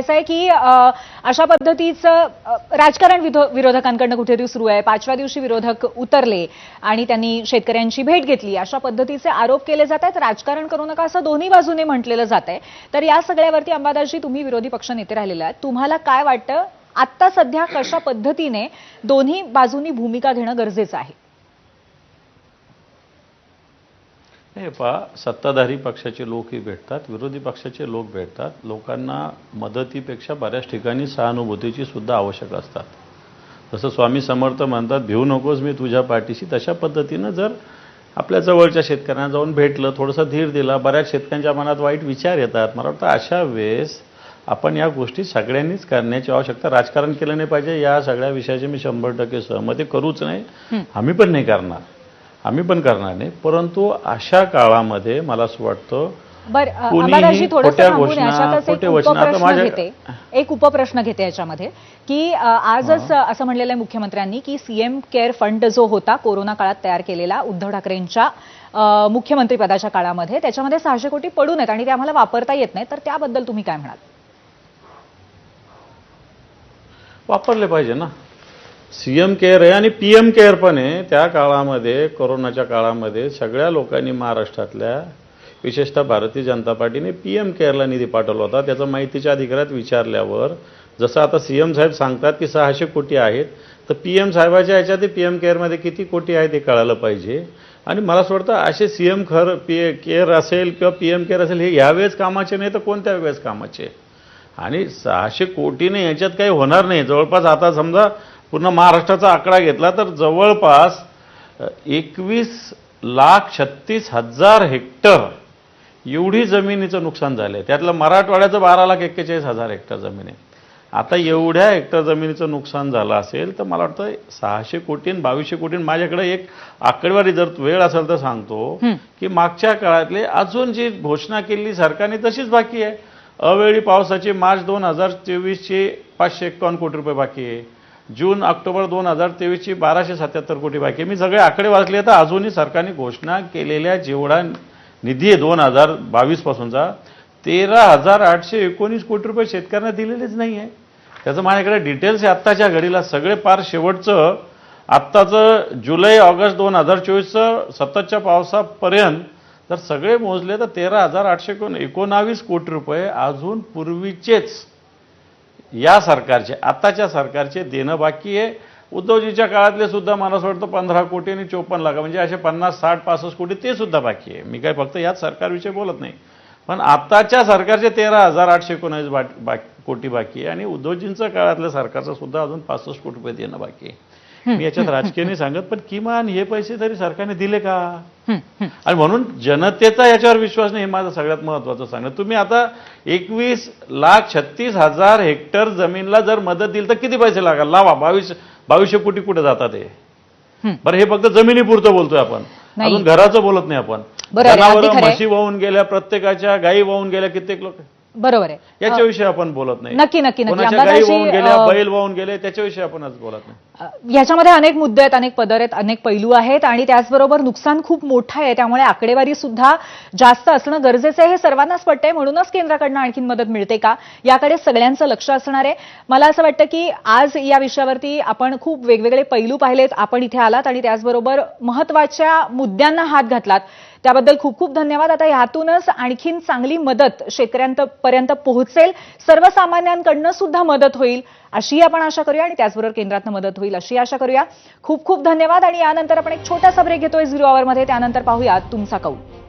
विचारायचं आहे की अशा पद्धतीचं राजकारण विधो- विरोधकांकडनं कुठेतरी सुरू आहे. पाचव्या दिवशी विरोधक उतरले आणि त्यांनी शेतकऱ्यांची भेट घेतली. अशा पद्धतीचे आरोप केले जात आहेत. राजकारण करू नका असं दोन्ही बाजूने म्हटलेलं जात आहे. तर या सगळ्यावरती अंबादासजी तुम्ही विरोधी पक्ष नेते राहिलेले आहेत. तुम्हाला काय वाटतं? आत्ता सध्या कशा पद्धतीने दोन्ही बाजूनी भूमिका घेणं गरजेचं आहे? हे पहा सत्ताधारी पक्षाचे लोकही भेटतात विरोधी पक्षाचे लोक भेटतात. लोकांना मदतीपेक्षा बऱ्याच ठिकाणी सहानुभूतीची सुद्धा आवश्यक असतात. जसं स्वामी समर्थ म्हणतात भिवू नकोस मी तुझ्या पाठीशी. तशा पद्धतीनं जर आपल्या जवळच्या शेतकऱ्यांना जाऊन भेटलं थोडंसं धीर दिला बऱ्याच शेतकऱ्यांच्या मनात वाईट विचार येतात. मला वाटतं अशा वेळेस आपण या गोष्टी सगळ्यांनीच करण्याची आवश्यकता राजकारण केलं नाही पाहिजे. या सगळ्या विषयाची मी शंभर टक्के सहमती करूच नाही. आम्ही पण नाही करणार. आम्ही पण करणार नाही. परंतु अशा काळामध्ये मला असं वाटतं एक उपप्रश्न घेते. एक उपप्रश्न घेते याच्यामध्ये की आजच असं म्हणलेलं आहे मुख्यमंत्र्यांनी की सीएम केअर फंड जो होता कोरोना काळात तयार केलेला उद्धव ठाकरेंच्या अ, मुख्यमंत्री पदाच्या काळामध्ये त्याच्यामध्ये सहाशे कोटी पडून आहेत आणि ते आम्हाला वापरता येत नाही तर त्याबद्दल तुम्ही काय म्हणाल? वापरले पाहिजे ना. सीएम केअर आहे आणि पी एम केअर पण आहे. त्या काळामध्ये कोरोनाच्या काळामध्ये सगळ्या लोकांनी महाराष्ट्रातल्या विशेषतः भारतीय जनता पार्टीने पी एम केअरला निधी पाठवला होता. त्याचं माहितीच्या अधिकारात विचारल्यावर जसं आता सी एम साहेब सांगतात की सहाशे कोटी आहेत तर पी एम साहेबाच्या ह्याच्यात पीएम केअरमध्ये किती कोटी आहेत हे कळायला पाहिजे. आणि मला असं वाटतं असे सीएम खर पी केअर असेल किंवा पी एम केअर असेल हे यावेळेस कामाचे नाही तर कोणत्या वेळेस कामाचे? आणि सहाशे कोटीने याच्यात काही होणार नाही. जवळपास आता समजा पूर्ण महाराष्ट्राचा आकडा घेतला तर जवळपास एकवीस लाख छत्तीस हजार हेक्टर एवढी जमिनीचं नुकसान झालं आहे त्यातलं मराठवाड्याचं बारा लाख एक्केचाळीस हजार हेक्टर जमीन आहे. आता एवढ्या हेक्टर जमिनीचं नुकसान झालं असेल तर मला वाटतं सहाशे कोटी बावीसशे कोटी माझ्याकडे एक आकडेवारी जर वेळ असेल तर सांगतो की मागच्या काळातले अजून जी घोषणा केली सरकारने तशीच बाकी आहे. अवेळी पावसाची मार्च दोन हजार चोवीसची पाचशे एक्कावन्न कोटी रुपये बाकी आहे. जून ऑक्टोबर दोन हजार तेवीसची बाराशे सत्याहत्तर कोटी बाकी आहे. मी सगळे आकडे वाचले तर अजूनही सरकारने घोषणा केलेल्या जेवढा निधी आहे दोन हजार बावीसपासूनचा तेरा हजार आठशे एकोणीस कोटी रुपये शेतकऱ्यांना दिलेलेच नाही आहे. त्याचं माझ्याकडे डिटेल्स आहे आत्ताच्या घडीला सगळे पार शेवटचं आत्ताचं जुलै ऑगस्ट दोन हजार चोवीसचं सततच्या पावसापर्यंत जर सगळे मोजले तर तेरा हजार आठशे एकोण एकोणावीस कोटी रुपये अजून पूर्वीचेच या सरकारचे आत्ताच्या सरकारचे देणं बाकी आहे. उद्धवजीच्या काळातले सुद्धा मला असं वाटतं पंधरा कोटी आणि चोपन्न लाख म्हणजे असे पन्नास साठ पासष्ट कोटी ते सुद्धा बाकी आहे. मी काय फक्त याच सरकारविषयी बोलत नाही. पण आत्ताच्या सरकारचे तेरा हजार आठशे एकोणावीस बा बा कोटी बाकी आहे आणि उद्धवजींच्या काळातल्या सरकारचं सुद्धा अजून पासष्ट कोटी रुपये देणं बाकी आहे. मी याच्यात राजकीय नाही सांगत पण किमान हे पैसे तरी सरकारने दिले का? आणि म्हणून जनतेचा याच्यावर विश्वास नाही हे माझं सगळ्यात महत्वाचं सांगणं. तुम्ही आता एकवीस लाख छत्तीस हजार हेक्टर जमीनला जर मदत दिली तर किती पैसे लागाल? लावा बावीस बावीसशे कोटी कुठे जातात हे? बरं हे फक्त जमिनीपुरतं बोलतोय आपण. अजून घराचं बोलत नाही आपण. जनावरं. म्हशी वाहून गेल्या प्रत्येकाच्या गायी वाहून गेल्या कित्येक लोक. बरोबर आहे. याच्याविषयी आपण बोलत नाही. नक्की नक्की गायी वाहून गेल्या बैल वाहून गेले त्याच्याविषयी आपण आज बोलत नाही. याच्यामध्ये अनेक मुद्दे आहेत अनेक पदर आहेत अनेक पैलू आहेत आणि त्याचबरोबर नुकसान खूप मोठं आहे. त्यामुळे आकडेवारी सुद्धा जास्त असणं गरजेचं आहे. हे सर्वांनाच पटतंय. म्हणूनच केंद्राकडनं आणखीन मदत मिळते का? याकडे सगळ्यांचं लक्ष असणार आहे. मला असं वाटतं की आज या विषयावरती आपण खूप वेगवेगळे पैलू पाहिलेत. आपण इथे आलात आणि त्याचबरोबर महत्त्वाच्या मुद्द्यांना हात घातलात. त्याबद्दल खूप खूप धन्यवाद. आता यातूनच आणखीन चांगली मदत शेतकऱ्यांपर्यंत पोहोचेल. सर्वसामान्यांकडनं सुद्धा मदत होईल अशी आपण आशा करूया आणि त्याचबरोबर केंद्रातनं मदत होईल. अशी आशा करूया. खूप खूप धन्यवाद आणि यानंतर आपण एक छोटासा ब्रेक घेतोय झिरो आवरमध्ये त्यानंतर पाहूया तुमचा कौल.